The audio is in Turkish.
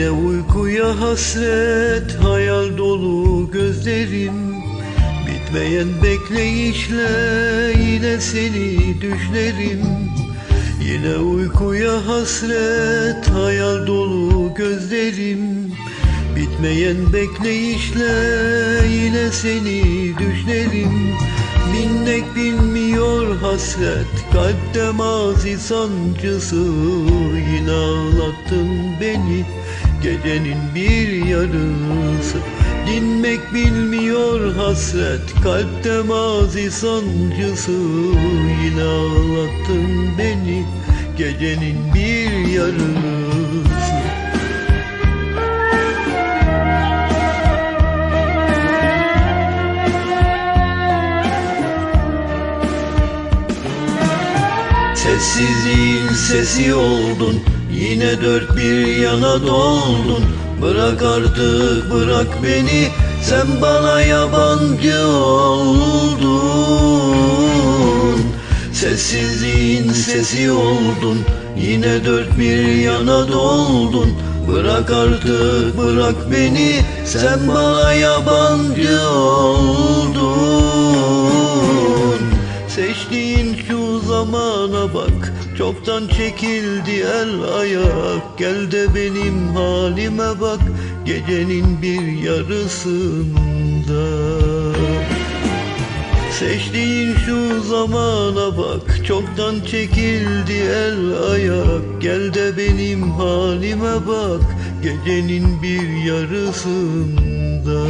Yine uykuya hasret hayal dolu gözlerim Bitmeyen bekleyişle yine seni düşlerim. Yine uykuya hasret hayal dolu gözlerim. Bitmeyen bekleyişle yine seni düşlerim. Binmek bilmiyor hasret Kalpte mazi sancısı. Yine ağlattın beni Gecenin bir yarısı. Dinmek bilmiyor hasret Kalpte mazi sancısı. Yine ağlattın beni Gecenin bir yarısı. Sessizliğin sesi oldun Yine dört bir yana doldun. Bırak artık bırak beni. Sen bana yabancı oldun. Sessizliğin sesi oldun. Yine dört bir yana doldun. Bırak artık bırak beni. Sen bana yabancı oldun zamana bak Çoktan çekildi el ayak. Gel de benim halime bak Gecenin bir yarısında. Seçtiğin şu zamana bak Çoktan çekildi el ayak. Gel de benim halime bak Gecenin bir yarısında